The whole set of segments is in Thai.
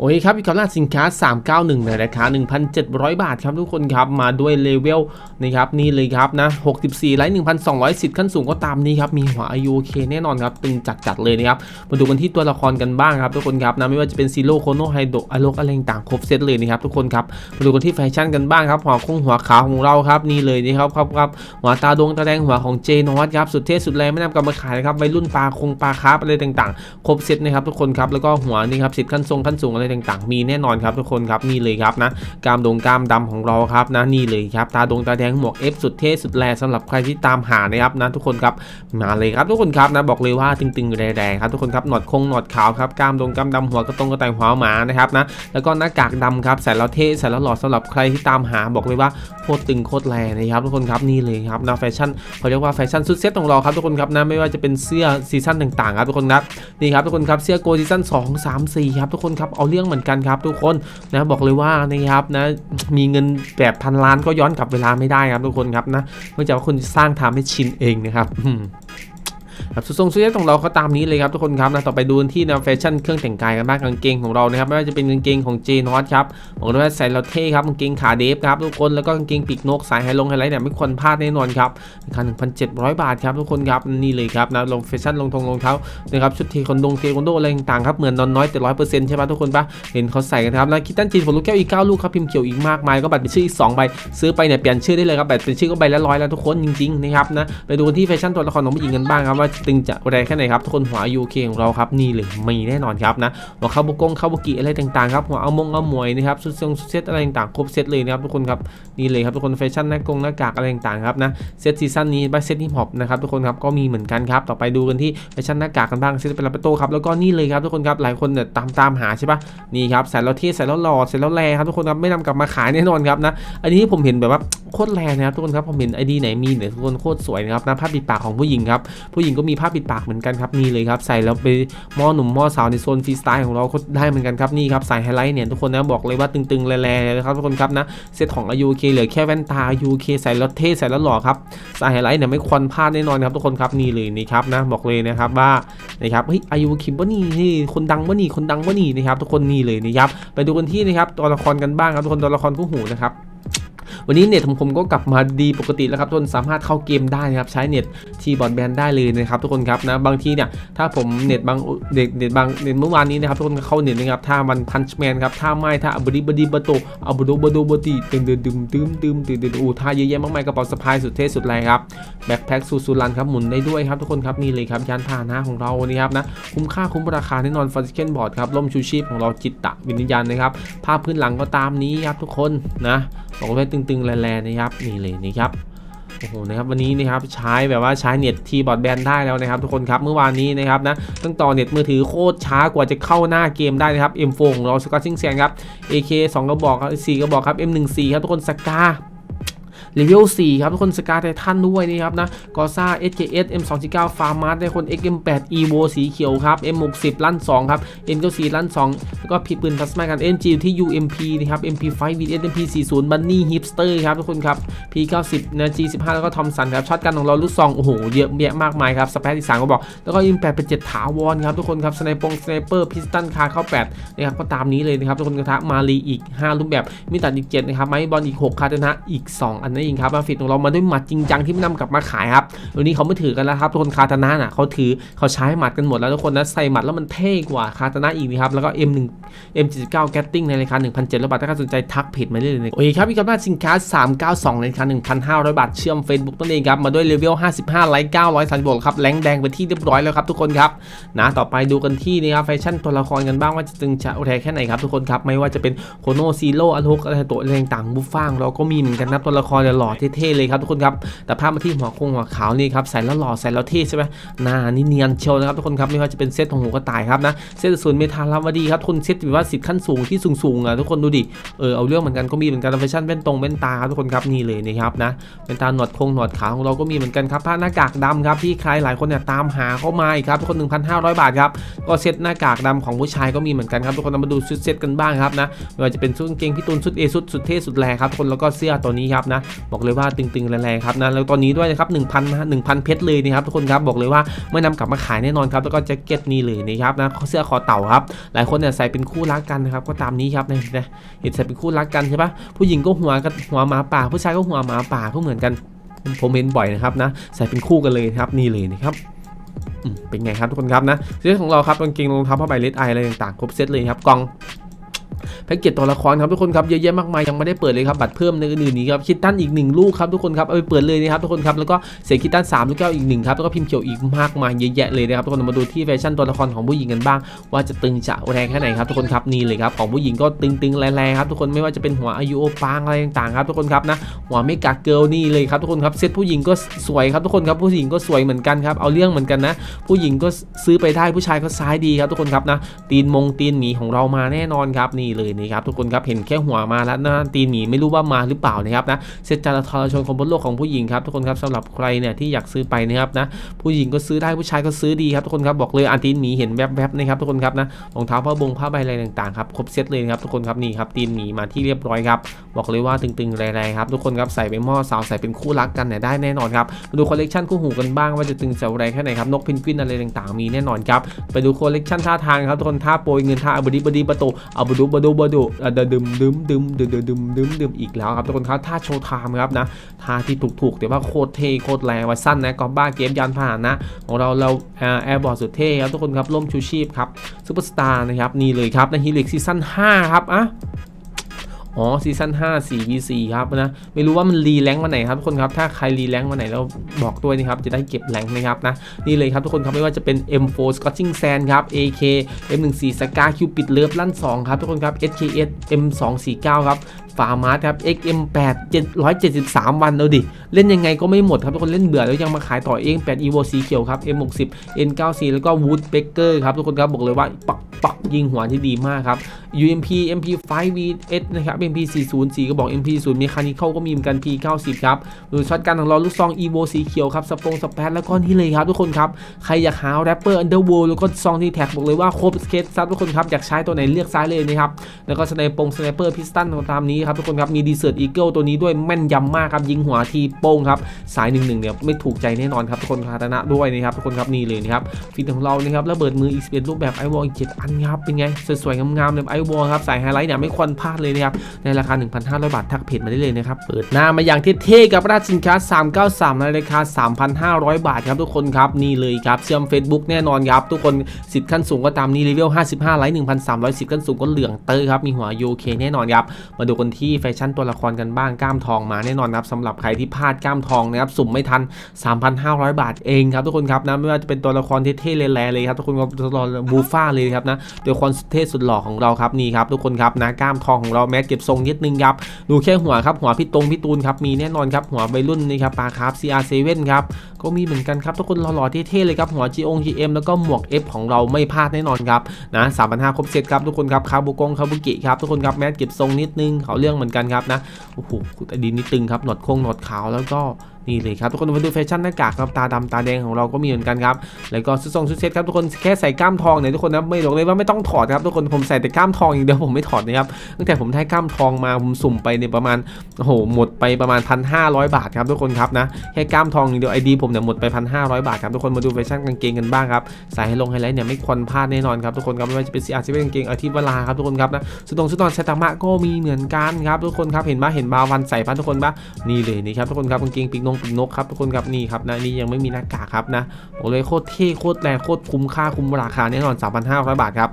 โอเคครับอีกคำหน้าสินค้า 391ในราคา 1,700 บาทครับทุกคนครับมาด้วยเลเวลนะครับนี่เลยครับนะ 64ไลท์1,200สิทธิ์ขั้นสูงก็ตามนี้ครับ มีหัวอายุเคแน่นอนครับตึงจัดจัดๆเลยนะครับ มาดูกันที่ตัวละครกันบ้างครับทุกคนครับนะไม่ว่าจะเป็นซีโร่โคโนไฮโดอะโลกอะไรต่างครบเซตเลยนะครับทุกคนครับมาดูกันที่แฟชั่นกันบ้างครับหัวคงหัวขาวของเราครับนี่เลยนะครับครับครับหัวตาดวงตาแดงหัวของเจนอตครับสุดเท่สุดแรงไม่นำกลับมาขายนะครับวัยรุ่นปลาคงปลาคาร์ฟอะไรต่างๆ ครบเซตนะครับทุกคนครับแล้วก็หัวนี่ครับสิทธิ์ขั้นทรงขั้นสูงอะไรต่างๆ มีแน่นอนครับทุกคนครับนี่เลยครับนะกามดงกามดำของเราครับนะนี่เลยครับตาดงตาแดงหมวกเอฟสุดเท่สุดแรงสำหรับใครที่ตามหานะครับนะทุกคนครับมาเลยครับทุกคนครับนะบอกเลยว่าตึงๆแรงๆครับทุกคนครับหนวดคงหนวดขาวครับกามดงกามดำหัวกระตรงกระต่ายหัวหมานะครับนะแล้วก็หน้ากากดำครับใส่แล้วเท่ใส่แล้วหล่อสำหรับใครที่ตามหาบอกเลยว่าโคตรตึงโคตรแรงนะครับทุกคนครับนี่เลยครับนะแฟชั่นเขาเรียกว่าแฟชั่นสุดเซ็ตของเราครับทุกคนครับนะไม่ว่าจะเป็นเสื้อซีซั่นต่างๆครับทุกคนครับนี่ครับทุกคนครับเสื้อโกซีซั่น2 3 4ครับทุกคนครับเอาเรื่องเหมือนกันครับ ทุกคนนะบอกเลยว่านะครับนะมีเงินแบบพันล้านก็ย้อนกลับเวลาไม่ได้ครับทุกคนครับนะเนื่องจากว่าคุณสร้างทำให้ชินเองนะครับ ครับสุดทรงสุดยอดของเราก็ตามนี้เลยครับทุกคนครับนะต่อไปดูที่แนวแฟชั่นเครื่องแต่งกายกันบ้างกางเกงของเรานะครับไม่ว่าจะเป็นกางเกงของเจนอตครับบอกเลยว่าใส่แล้วเท่ครับกางเกงขาเดฟครับทุกคนแล้วก็กางเกงปีกนกสายไฮลงไฮไลท์เนี่ยไม่ควรพลาดแน่นอนครับราคา1,700 บาทครับทุกคนครับนี่เลยครับนะลงแฟชั่นลงทงรองเท้านะครับชุดเทควันดงเทควันโดอะไรต่างๆครับเหมือนนอนน้อยแต่ร้อยเปอร์เซ็นต์ใช่ปะทุกคนปะเห็นเขาใส่กันครับแล้วคิตตันจีนผลลูกแก้วอีก9ลูกครับพิมพ์เขียวอีกมากมายก็บัตรเป็นชื่ออีก2ใบซื้อไปเนี่ยเปลี่ยนชื่อได้เลยครับบัตรเป็นชื่อก็ใบละร้อยแล้วทุกคนจริงๆนะครับนะไปดูที่แฟชั่นตัวละครของผู้หญิงกันบ้างครับว่าตึงจะแรงแค่ไหนครับทุกคนหัวยูเคของเราครับนี่เลยมีแน่นอนครับนะหัวคาบุกงคาบุกิอะไรต่างๆครับหัวเอามงเอามวยนะครับชุดทรงชุดเซตอะไรต่างๆครบเซตเลยนะครับทุกคนครับนี่เลยครับทุกคนแฟชั่นหน้ากงหน้ากากอะไรต่างๆครับนะเซตซีซั่นนี้บัเซตฮิปฮอปนะครับทุกคนครับก็มีเหมือนกันครับต่อไปดูกันที่แฟชั่นหน้ากากกันบ้างเซตเป็นลาเปโต้ครับแล้วก็นี่เลยครับทุกคนครับหลายคนเนี่ยตามตามหาใช่ปะนี่ครับใส่แล้วเท่ใส่แล้วหล่อใส่แล้วแรงครับทุกคนครับไม่นำกลับมาขายแน่นอนครับนะอันนี้ผมเห็นแบบว่าโคตรแรงนะครับทุกคนครับผมเห็นไอดีไหนมีเนี่ยทุกคนโคตรสวยนะครับนะผ้าปิดปากของผู้หญิงครับผู้หญิงก็มีผ้าปิดปากเหมือนกันครับนี่เลยครับใส่แล้วไปหม้อหนุ่มหม้อสาวในโซนฟรีสไตล์ของเราก็ได้เหมือนกันครับนี่ครับใส่ไฮไลท์เนี่ยทุกคนนะบอกเลยว่าตึงๆแรงๆเลยนะครับทุกคนครับนะเซตของอายุเคเหลือแค่แว่นตาอายุเคใส่แล้วเท่ใส่แล้วหล่อครับใส่ไฮไลท์เนี่ยไม่ควรพลาดแน่นอนครับทุกคนครับนี่เลยนี่ครับนะบอกเลยนะครับว่านะครับเฮ้ยอายุคิมว่านี่นี่คนดังว่านี่คนดังว่านี่นะครับทุกคนนี่เลยนะครับไปดูกันที่นะครับตัวละครกันบ้างครับทุกคนตัวละครคู่หูนะครับ วันนี้เน็ตของผมก็กลับมาดีปกติแล้วครับทุกคนสามารถเข้าเกมได้นะครับใช้เน็ตที่บอดแบนได้เลยนะครับทุกคนครับนะบางทีเนี่ยถ้าผมเน็ตบางเน็ตเน็ตบางเน็ตเมื่อวานนี้นะครับทุกคนเข้าเน็ตนะครับถ้ามันพันช์แมนครับถ้าไม่ถ้าบดีบดีบโตเอาบดูบดูบตีตึงดึงดึงดึงดึงดึงดึงอู้ท่าเยอะแยะมากมายกระเป๋าสะพายสุดเท่สุดแรงครับแบ็คแพ็คสูสุรันครับหมุนได้ด้วยครับทุกคนครับนี่เลยครับยานพาหนะของเรานี่ครับนะคุ้มค่าคุ้มราคาแน่นอนฟ a สเกนบอร์ดครับร่มชูชีพของเราจิตตะวิญญาณนะครับภาพพื้นหลังก็ตามนี้ครับทุกคนนะ บอกเลยตึงๆแรงๆนะครับนี่เลยนี่ครับโอ้โหนะครับวันนี้นะครับใช้แบบว่าใช้เน็ตทีบอดแบนได้แล้วนะครับ ทุกคนครับเมื่อวานนี้นะครับนะตั้งต่อเน็ตมือถือโคตรช้ากว่าจะเข้าหน้าเกมได้นะครับ M4 ของเราสกอตซิงแซงครับ AK 2กระบอกครับ4กระบอกครับ M14 ครับทุกคนสกา เลเวล4ครับทุกคนสกาไททันด้วยนี่ครับนะกอซ่า SKS M249 ฟาร์มาร์ได้คน XM8 EVO สีเขียวครับ M60 ลั่น 2 ครับ N94 ลั่น 2 แล้วก็พีปืนพลาสมากัน MG ที่ UMP นะครับ MP5 VS MP40 Bunny Hipster ครับทุกคนครับ P90 นะ G15 แล้วก็ทอมสันครับช็อตกันของเราลูกซองโอ้โหเยอะแยะมากมายครับสเปซที่3ก็บอก แล้วก็ M8 เป็น7ถาวรครับทุกคนครับสไนปงสไนเปอร์พิสตันคาเข้า8นะครับก็ตามนี้เลยนะครับทุกคนกระทะมาลีอีก 5 รูปแบบมีตัดอีก 7 นะครับไม้บอลอีก 6 คาตนะอีก 2 อันนั่นเองครับมาฟิตของเรามาด้วยหมัดจริงจังที่ไม่นำกลับมาขายครับวันนี้เขาไม่ถือกันแล้วครับทุกคนคาตนะน่ะเขาถือเขาใช้หมัดกันหมดแล้วทุกคนนะใส่หมัดแล้วมันเท่กว่าคาตนะอีกนะครับแล้วก็ M1 M79 แกตติ้งในราคา1,700บาทถ้าใครสนใจทักเพจมาได้เลยโอเคครับพี่กับหน้าสินค้า392ในราคา1,500 บาทเชื่อม Facebook นั่นเองครับ มาด้วยเลเวล 55 ไลค์930บวกครับ แรงแดงไปที่เรียบร้อยแล้วครับทุกคนครับ นะต่อไปดูกันที่นะครับแฟชั่นตัวละครกันบ้างว่าจะตึงจะแรงแค่ไหนครับทุกคนครับ ไม่ว่าจะเป็นโคโนซีโร่อโลกอะไรตัวอะไรต่างบุฟฟ้างเราก็มีเหมือนกันนะตัวละครหล่อเท่ๆเลยครับทุกคนครับ แต่ภาพมาที่หัวคงหัวขาวนี่ครับใส่แล้วหล่อใส่แล้วเท่ใช่ไหมหน้านี่เนียนเชียวนะครับทุกคนครับไม่ว่าจะเป็นเซตของหูกระต่ายครับนะเซตศูนเมทาลาวดีครับทุนเซตแบบว่าสิทธิ์ขั้นสูงที่สูงๆอะทุกคนดูดิเออเอาเรื่องเหมือนกันก็มีเหมือนกันแฟชั่นแว่นตรงแว่นตาครับทุกคนครับนี่เลยนะครับนะแว่นตาหนวดคงหนวดขาของเราก็มีเหมือนกันครับผ้าหน้ากากดำครับที่ใครหลายคนเนี่ยตามหาเข้ามาครับทุกคน 1,500 บาทครับก็เซ็ตหน้ากากดำของผู้ชายก็มีเหมือนกันครับทุกคนมาดูชุดเซ็ตกันบ้างครับนะไม่ว่าจะเป็นชุดกางเกงพี่ตูนชุดเอชุดสุดเท่สุดแรงครับคนแล้วก็เสื้อตัวนี้ครับนะบอกเลยว่าตึงๆแรงๆครับนะแล้วตอนนี้ด้วยนะครับ1,000นะ1,000 เพชรเลยนะครับทุกคนครับบอกเลยว่าไม่นำกลับมาขายแน่นอนครับแล้วก็แจ็คเก็ตนี่เลยนะครับนะเสื้อคอเต่าครับหลายคนเนี่ยใส่เป็นคู่รักกันนะครับก็ตามนี้ครับนะเห็นใส่เป็นคู่รักกันใช่ปะผู้หญิงก็หัวกับหัวหมาป่าผู้ชายก็หัวหมาป่าก็เหมือนกัน ผมเห็นบ่อยนะครับนะใส่เป็นคู่กันเลยนะครับนี่เลยนะครับเป็นไงครับทุกคนครับนะเสื้อของเราครับกางเกงรองเท้าผ้าใบเลดไออะไรต่างๆครบเซตเลยครับกอง แพ็กเกจตัวละครครับทุกคนครับเยอะแยะมากมายยังไม่ได้เปิดเลยครับบัตรเพิ่มในอื่นนี้ครับคิดตันอีกหนึ่งลูกครับทุกคนครับเอาไปเปิดเลยนะครับทุกคนครับแล้วก็เศษคิดตันสามลูกแก้วอีกหนึ่งครับแล้วก็พิมพ์เขียวอีกมากมายเยอะแยะเลยนะครับทุกคนมาดูที่แฟชั่นตัวละครของผู้หญิงกันบ้าง ว่าจะตึงจะแรงแค่ไหนครับทุกคนครับนี่เลยครับของผู้หญิงก็ตึงๆแรงๆครับทุกคนไม่ว่าจะเป็นหัวอายุโอปางอะไรต่างๆครับทุกคนครับนะหัวเมกาเกิลนี่เลยครับทุกคนครับเซตผู้หญิงก็สวยครับทุกคนครับผู้หญิงก็สวยเหมือนกันครับเอาเรื่องเหมือนกันนะ ผู้หญิงก็ซื้อไปได้ผู้ชายก็ซ้ายดีครับทุกคนครับนะตีนมงตีนหมีของเรามาแน่นอนครับนีเลยนี่ครับทุกคนครับเห็นแค่หัวมาแล้วนะตีนหมีไม่รู้ว่ามาหรือเปล่านะครับนะเซจารทรชนคนบนโลกของผู้หญิงครับทุกคนครับสำหรับใครเนี่ยที่อยากซื้อไปนะครับนะผู้หญิงก็ซื้อได้ผู้ชายก็ซื้อดีครับทุกคนครับบอกเลยอันตีนหมีเห็นแวบๆนะครับทุกคนครับนะรองเท้าผ้าบงผ้าใบอะไรต่างๆครับครบเซตเลยครับทุกคนครับนี่ครับตีนหมีมาที่เรียบร้อยครับบอกเลยว่าตึงๆแรงๆครับทุกคนครับใส่เป็นหม้อสาวใส่เป็นคู่รักกันเนี่ยได้แน่นอนครับดูคอลเลกชันคู่หูกันบ้างว่าจะตึงเสาแรงแค่ไหนครับนกเพนกวินอะไรต่างๆมีแน่นอนครับไปดูคอลเลกชันท่าทางครับทุกคนท่าโปรยเงินท่าอบดีบดีประตูอบดูบบดูบดูดึมดึมดึมดึมดึมดึมดึมอีกแล้วครับทุกคนครับท่าโชว์ไทม์ครับนะท่าที่ถูกๆแต่ว่าโคตรเท่โคตรแรงไว้สั้นนะกอบ้าเกมยานผ่านนะของเราเราแอร์บอร์ดสุดเท่ครับทุกคนครับล่มชูชีพครับซูเปอร์สตาร์นะครับนี่เลยครับในฮิลิกซีซั่น5ครับอะ อ๋อซีซั่น5 4 v 4ครับนะไม่รู้ว่ามันรีแรงค์วันไหนครับทุกคนครับถ้าใครรีแรงค์วันไหนแล้วบอกด้วยนะครับจะได้เก็บแรงค์นะครับนะนี่เลยครับทุกคนครับไม่ว่าจะเป็น M4 Scotching Sand ครับ AK M14 Scar Cupid Love ลั่น2ครับทุกคนครับ SKS M249 ครับ ฟาร์มาร์ครับ XM8 773 วันเอาดิ เล่นยังไงก็ไม่หมดครับทุกคนเล่นเบื่อแล้วยังมาขายต่อเอง8 Evo สีเขียวครับ M60 N94 แล้วก็ Woodpecker ครับทุกคนครับบอกเลยว่าปักปักยิงหัวที่ดีมากครับ UMP MP5 VS นะครับ MP404 ก็บอก MP0 Mechanical ก็มีเหมือนกัน P90 ครับดูช็อตกันของเราลูกซอง Evo สีเขียวครับสปงสแปดแล้วก็นี่เลยครับทุกคนครับใครอยากหาแรปเปอร์อันเดอร์ l d แล้วก็ซองที่แท็กบอกเลยว่าครบสเก็ตซับทุกคนครับอยากใช้ตัวไหนเลือกซ้ายเลยนะครับแล้วก็สไนปงสไนเปอร์พิสตันตามนี้ครับทุกคนครับมีดีเซอร์ตอีเกิลตัวนี้ด้วยแม่นยำมากครับยิงหัวทีโป้งครับสายหนึ่งหนึ่งเนี่ยไม่ถูกใจแน่นอนครับทุกคนคาตนะด้วยนะครับทุกคนครับนี่เลยนะครับฟินของเรานะครับระเบิดมืออีกสิบเอ็ดรูปแบบไอวอลอีกเจ็ดอันครับเป็นไงสวยๆงามๆเลยไอวอลครับสายไฮไลท์เนี่ยไม่ควรพลาดเลยนะครับในราคา 1,500 บาททักเพจมาได้เลยนะครับเปิดหน้ามาอย่างเท่ๆกับราชสินค้า 393ในราคา 3,500 บาทครับทุกคนครับนี่เลยครับเชื่อม Facebook แน่นอนครับทุกคนสิทธิ์ขั้นสูงก็ตามนี้เลเวล55ไลท์1,300ขั้นสูงก็เหลืองเตอร์ครับมีหัว UK แน่นอนครับมาดูกันที่แฟชั่นตัวละครกันบ้างกล้ามทองมาแน่นอนครับสำหรับใครที่พลาดกล้ามทองนะครับสุ่มไม่ทัน 3,500 บาทเองครับทุกคนครับนะไม่ว่าจะเป็นตัวละครเท่ๆแร่ๆเลยครับทุกคนครับตัวละครบูฟ่าเลยครับนะตัวละครเท่สุดหล่อของเราครับนี่ครับทุกคนครับนะกล้ามทองของเราแมสเก็บทรงนิดนึงครับดูแค่หัวครับหัวพี่ตรงพี่ตูนครับมีแน่นอนครับหัวใบรุ่นนี่ครับปลาครับ CR7 ครับ ก็มีเหมือนกันครับทุกคนหล่อๆเท่ๆเลยครับหัว G อง GM แล้วก็หมวก F ของเราไม่พลาดแน่นอนครับนะสามห้าครบเซตครับทุกคนครับคาบุกงคาบุกิครับทุกคนครับแมสเก็บทรงนิดนึงเขาเรื่องเหมือนกันครับนะโอ้โหแต่ดีนี่ตึงครับหนวดโค้งหนวดขาวแล้วก็ นี่เลยครับทุกคนมาดูแฟชั่นหน้ากากครับตาดำตาแดงของเราก็มีเหมือนกันครับแล้วก็ชุดทรงชุดเซ็ตครับทุกคนแค่ใส่กล้ามทองเนี่ยทุกคนนะไม่บอกเลยว่าไม่ต้องถอดครับทุกคนผมใส่แต่กล้ามทองอย่างเดียวผมไม่ถอดนะครับตั้งแต่ผมได้กล้ามทองมาผมสุ่มไปเนี่ยประมาณโอ้โหหมดไปประมาณ 1,500 บาทครับทุกคนครับนะแค่กล้ามทองอย่างเดียวไอดีผมเนี่ยหมดไป 1,500 บาทครับทุกคนมาดูแฟชั่นกางเกงกันบ้างครับใส่ให้ลงไฮไลท์เนี่ยไม่ควรพลาดแน่นอนครับทุกคนครับไม่ว่าจะเป็นซีอาร์ซีเป็นกางเกงอาทิตย์เวลาครับทุกคนครับนะชุดตรงชุดนอนเซตามะก็มีเหมือนกันครับทุกคนครับเห็นปะเห็นบาวันใส่ปะทุกคนปะนี่เลยนี่ครับทุกคนครับกางเกงปีกนงปีกนกครับทุกคนครับนี่ครับนะนี่ยังไม่มีหน้ากากครับนะบอกเลยโคตรเท่โคตรแรงโคตรคุ้มค่าคุ้มราคาแน่นอน 3,500 บาทครับ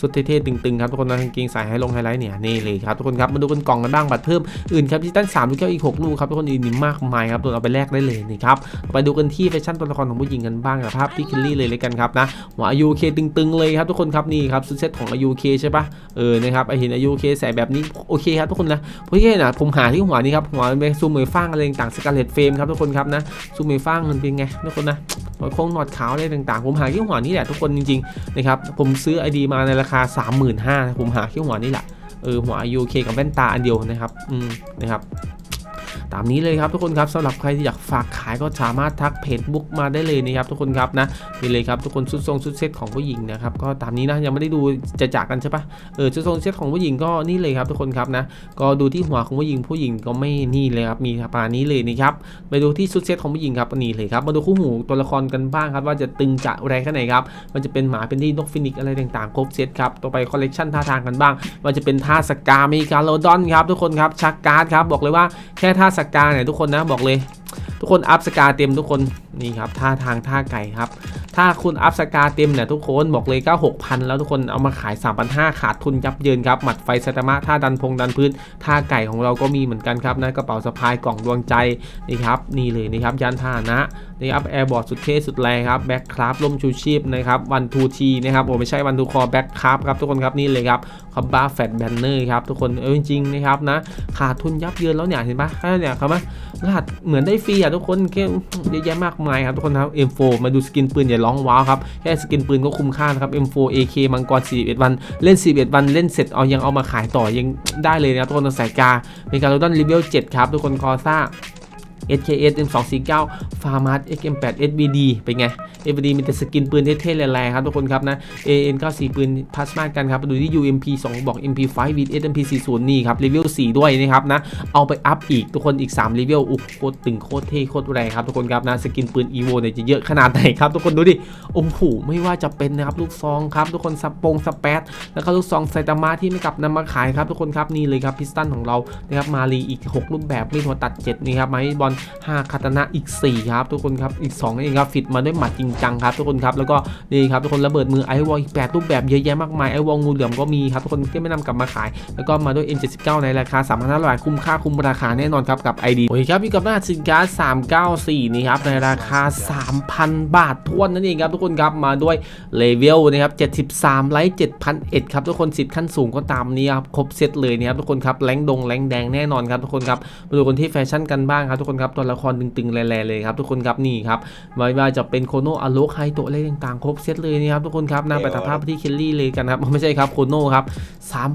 สุดเท่ๆตึงๆครับทุกคนนะกางเกงใส่ให้ลงไฮไลท์เนี่ยนี่เลยครับทุกคนครับมาดูกันกล่องกันบ้างบัตรเพิ่มอื่นครับที่ตั้ง3ลูกแก้วอีก6ลูกครับทุกคนอื่นนี่มากมายครับตัวเอาไปแลกได้เลยนี่ครับไปดูกันที่แฟชั่นตัวละครของผู้หญิงกันบ้างกับภาพพี่คิลลี่เลยเลยกันครับนะหัวอายุเคตึงๆเลยครับทุกคนครับนี่ครับชุดเซตของอายุเคใช่ปะเออนะครับไอเห็นอายุเคใส่แบบนี้โอเคครับทุกคนนะเพราะแค่นะผมหาที่หัวนี้ครับหัวเป็นซูมมือฟ้างอะไรต่างสกาเลตเฟรมครับทุกคนครับนะซูมมือฟ้างมันเป็นไงทุกคนนะหนอดโค้งหนอดขาวอะไรต่างๆ ผมหาขี้หัวนี่แหละทุกคนจริงๆนะครับผมซื้อไอดีมาในราคา 35,000ผมหาขี้หัวนี่แหละเออหัวอายุเคกับแว่นตาอันเดียวนะครับอืมนะครับ ตามนี้เลยครับทุกคนครับสำหรับใครที่อยากฝากขายก็สามารถทักเพจบุ๊กมาได้เลยนะครับทุกคนครับนะนี่เลยครับทุกคนชุดทรงชุดเซ็ตของผู้หญิงนะครับก็ตามนี้นะยังไม่ได้ดูจะจากกันใช่ปะเออชุดทรงเซ็ตของผู้หญิงก็นี่เลยครับทุกคนครับนะก็ดูที่หัวของผู้หญิงผู้หญิงก็ไม่นี่เลยครับมีประมาณนี้เลยนะครับไปดูที่ชุดเซ็ตของผู้หญิงครับนี่เลยครับมาดูคู่หูตัวละครกันบ้างครับว่าจะตึงจะแรงแค่ไหนครับมันจะเป็นหมาเป็นที่นกฟินิกอะไรต่างๆครบเซตครับต่อไปคอลเลกชันท่าทางกันบ้าง มันจะเป็นท่าสกามีการโลดอนครับทุกคนครับชักการ์ดครับบอกเลยว่าแค่ท่าสักาเนี่ยทุกคนนะบอกเลยทุกคนอัพสกาเต็มทุกคนนี่ครับท่าทางท่าไก่ครับ ถ้าคุณอัพสกาเต็มเนี่ยทุกคนบอกเลยก็6,000แล้วทุกคนเอามาขาย 3,500 ขาดทุนยับเยินครับ หมัดไฟสตมะท่าดันพงดันพื้นท่าไก่ของเราก็มีเหมือนกันครับนะกระเป๋าสะพายกล่องดวงใจนี่ครับนี่เลยนี่ครับยานพานะนี่ครับแอร์บอร์ดสุดเท่สุดแรงครับแบ็คคราฟล่มชูชีพนะครับวันทูทีนะครับโอ้ไม่ใช่วันทูคอแบ็คคราฟครับทุกคนครับนี่เลยครับคอมบ้าแฟตแบนเนอร์ครับทุกคนเออจริงๆนะครับนะขาดทุนยับเยินแล้วเนี่ยเห็นปะแค่เนี่ยครับมรหัสเหมือนได้ฟรีอะทุกคนแค่เยอะแยะมากมายครับทุกคนครับ M4 มาดูสกินปืนอย่าร้องว้าวครับแค่สกินปืนก็คุ้มค่านะครับ M4 AK มังกร 41 วัน เล่น 41 วันเล่นเสร็จเอายังเอามาขายต่อยังได้เลยนะครับทุกคนใส่กาเป็นการโรดอนรีเวล7ครับทุกคนคอซ่า SKS M249 f a r m a s XM8 SBD เป็นไง SBD มีแต่สกินปืนเท่ๆแรงๆครับทุกคนครับนะ AN94 ปืนพลาสมากันครับดูที่ UMP 2 บอก MP5 v SMP40 นี่ครับรีวิว4ด้วยนะครับนะ เอาไปอัพอีกทุกคนอีก3รีวิวโอ้โคตรตึงโคตรเท่โคตรแรงครับทุกคนครับนะสกินปืน EVO เนี่ยจะเยอะขนาดไหนครับทุกคนดูดิโอ้โหไม่ว่าจะเป็นนะครับลูกซองครับทุกคนสปงสเปซแล้วก็ลูกซองไซตามะที่ไม่กลับนำมาขายครับทุกคนครับนี่เลยครับพิสตันของเรานะครับมารีอีก 6 รูปแบบมีหัวตัด7นี่ครับไม้บอล5คาตานะอีก 4 ครับ ทุกคนครับอีก2เองครับฟิตมาด้วยหมัดจริงจังครับทุกคนครับแล้วก็นี่ครับทุกคนระเบิดมือไอวอลอีก8รูปแบบเยอะแยะมากมายไอวอลงูเหลือมก็มีครับทุกคนที่ไม่นำกลับมาขาย แล้วก็มาด้วย M79 ในราคา3 5 0 0บาทคุ้มค่าคุ้มราคาแน่นอนครับกับ ID โอ้ยครับพี่กับหน้าสินค้า394นี่ครับในราคา 3,000 บาททวนนั่นเองครับทุกคนครับมาด้วยเลเวลนะครับ73ไลท์7,001ครับทุกคนสิทธิ์ขั้นสูงก็ตามนี้ครับครบเซตเลยนะครับทุกคนครับแรงดงแรงแดงแน่นอนครับทุกคนครับมาดูคนที่แฟชั่นกันบ้างครับทุกคนครับตัวละครตึงๆแร่ๆเลยครับทุกคนครับนี่ครับไม่ว่าจะเป็นโคโนอโลไฮโตะอะไรต่างๆ ครบเซตเลยนะครับทุกคนครับนำไปตัดภาพที่เคลลี่เลยกันครับไม่ใช่ครับโคโนครับ